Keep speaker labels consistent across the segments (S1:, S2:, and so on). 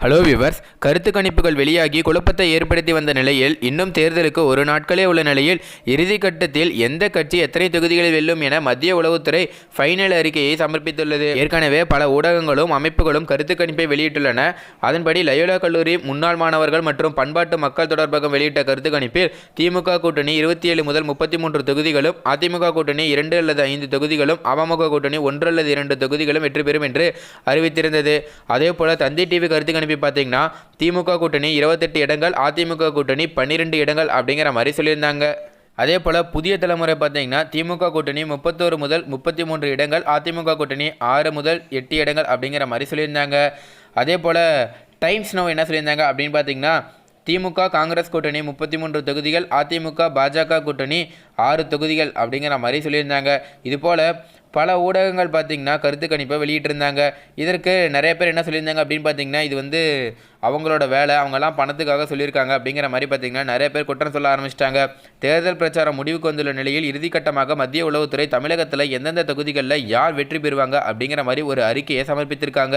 S1: Hello viewers கருத்து கணிப்புகள் வெளியாகி குழப்பத்தை ஏற்படுத்தி வந்த நிலையில் இன்னும் தேர்தலுக்கு ஒரு நாட்களே உள்ள நிலையில் இறுதி கட்டத்தில் எந்த கட்சி எத்தனை தொகுதிகளில் வெல்லும் என மத்திய உளவுத்துறை ஃபைனல் அறிக்கையை சமர்ப்பித்துள்ளது. ஏற்கனவே பல ஊடகங்களும் அமைப்புகளும் கருத்து கணிப்பை வெளியிட்டுள்ளன. அதன்படி லயோலா கல்லூரி முன்னாள் மாணவர்கள் மற்றும் பண்பாட்டு மக்கள் தொடர்பகம் வெளியிட்ட கருத்து கணிப்பில் திமுக கூட்டணி இருபத்தி ஏழு முதல் முப்பத்தி மூன்று தொகுதிகளும் அதிமுக கூட்டணி இரண்டு அல்லது ஐந்து தொகுதிகளும் அமமுக கூட்டணி ஒன்று அல்லது இரண்டு தொகுதிகளும் வெற்றி பெறும் என்று அறிவித்திருந்தது. அதேபோல தந்தி டிவி கருத்து அனுப்பி பார்த்தீங்கன்னா திமுக கூட்டணி இருபத்தெட்டு இடங்கள் அதிமுக கூட்டணி பன்னிரெண்டு இடங்கள் அப்படிங்கிற மாதிரி சொல்லியிருந்தாங்க. அதே போல் புதிய தலைமுறை பார்த்தீங்கன்னா திமுக கூட்டணி முப்பத்தோரு முதல் முப்பத்தி மூன்று இடங்கள் அதிமுக கூட்டணி ஆறு முதல் எட்டு இடங்கள் அப்படிங்கிற மாதிரி சொல்லியிருந்தாங்க. அதே போல் டைம்ஸ் நோ என்ன சொல்லியிருந்தாங்க அப்படின்னு பார்த்தீங்கன்னா திமுக காங்கிரஸ் கூட்டணி முப்பத்தி மூன்று தொகுதிகள் அதிமுக பாஜக கூட்டணி ஆறு தொகுதிகள் அப்படிங்கிற மாதிரி சொல்லியிருந்தாங்க. இதுபோல் பல ஊடகங்கள் பார்த்திங்கன்னா கருத்து கணிப்பை வெளியிட்டிருந்தாங்க. இதற்கு நிறைய பேர் என்ன சொல்லியிருந்தாங்க அப்படின்னு பார்த்தீங்கன்னா இது வந்து அவங்களோட வேலை அவங்கெல்லாம் பணத்துக்காக சொல்லியிருக்காங்க அப்படிங்கிற மாதிரி பார்த்தீங்கன்னா நிறைய பேர் குற்றம் சொல்ல ஆரம்பிச்சிட்டாங்க. தேர்தல் பிரச்சாரம் முடிவுக்கு வந்துள்ள நிலையில் இறுதிக்கட்டமாக மத்திய உளவுத்துறை தமிழகத்தில் எந்தெந்த தொகுதிகளில் யார் வெற்றி பெறுவாங்க அப்படிங்கிற மாதிரி ஒரு அறிக்கையை சமர்ப்பித்திருக்காங்க.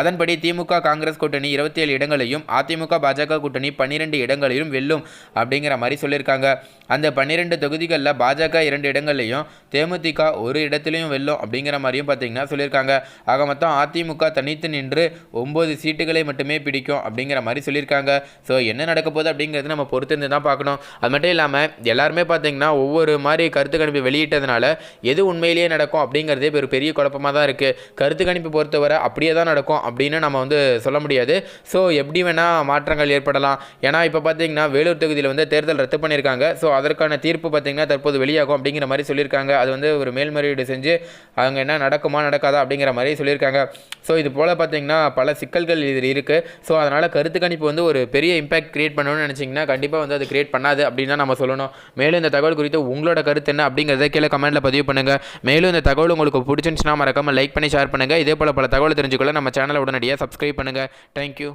S1: அதன்படி திமுக காங்கிரஸ் கூட்டணி இருபத்தி ஏழு இடங்களையும் அதிமுக பாஜக கூட்டணி பன்னிரெண்டு இடங்களையும் வெல்லும் அப்படிங்கிற மாதிரி சொல்லியிருக்காங்க. அந்த பன்னிரெண்டு தொகுதிகளில் பாஜக இரண்டு இடங்கள்லையும் தேமுதிக ஒரு இடத்துலையும் வெல்லும் அப்படிங்கிற மாதிரியும் பார்த்தீங்கன்னா சொல்லியிருக்காங்க. ஆக மொத்தம் அதிமுக தனித்து நின்று ஒம்பது சீட்டுகளை மட்டுமே பிடிக்கும் அப்படிங்கிற மாதிரி சொல்லியிருக்காங்க. ஸோ என்ன நடக்க போகுது அப்படிங்கிறது நம்ம பொறுத்திருந்து தான் பார்க்கணும். அது மட்டும் இல்லாமல் எல்லாருமே பார்த்தீங்கன்னா ஒவ்வொரு மாதிரி கருத்து கணிப்பு வெளியிட்டதுனால எது உண்மையிலேயே நடக்கும் அப்படிங்கிறதே ஒரு பெரிய குழப்பமாக தான் இருக்குது கருத்து கணிப்பு பொறுத்தவரை அப்படியே தான் நடக்கும் அப்படின்னு நம்ம வந்து சொல்ல முடியாது. ஸோ எப்படி வேணால் மாற்றங்கள் ஏற்படலாம். ஏன்னா இப்போ பார்த்தீங்கன்னா வேலூர் தொகுதியில் வந்து தேர்தல் ரத்து பண்ணியிருக்காங்க. ஸோ அதற்கான தீர்ப்பு பார்த்தீங்கன்னா தற்போது வெளியாகும் அப்படிங்கிற மாதிரி சொல்லியிருக்காங்க. அது வந்து ஒரு மேல்முறையீடு செஞ்சு அவங்க என்ன நடக்குமா நடக்காதா அப்படிங்கிற மாதிரி சொல்லியிருக்காங்க. ஸோ இது போல் பார்த்தீங்கன்னா பல சிக்கல்கள் இதில் இருக்குது ஸோ அதனால் கருத்து கணிப்பு வந்து ஒரு பெரிய இம்பாக்ட் கிரியேட் பண்ணணும்னு நினச்சிங்கன்னா கண்டிப்பாக வந்து அது கிரியேட் பண்ணாது அப்படின்னு தான் நம்ம சொல்லணும். மேலும் இந்த தகவல் குறித்து உங்களோட கருத்து என்ன அப்படிங்கிறத கீழே கமெண்ட்டில் பதிவு பண்ணுங்கள் மேலும் இந்த தகவல் உங்களுக்கு பிடிச்சிருந்துச்சுன்னா மறக்காமல் லைக் பண்ணி ஷேர் பண்ணுங்கள் இதே போல் பல தகவல் தெரிஞ்சுக்கொள்ள நம்ம சேனலை உடனடியாக சப்ஸ்கிரைப் பண்ணுங்கள் தேங்க்யூ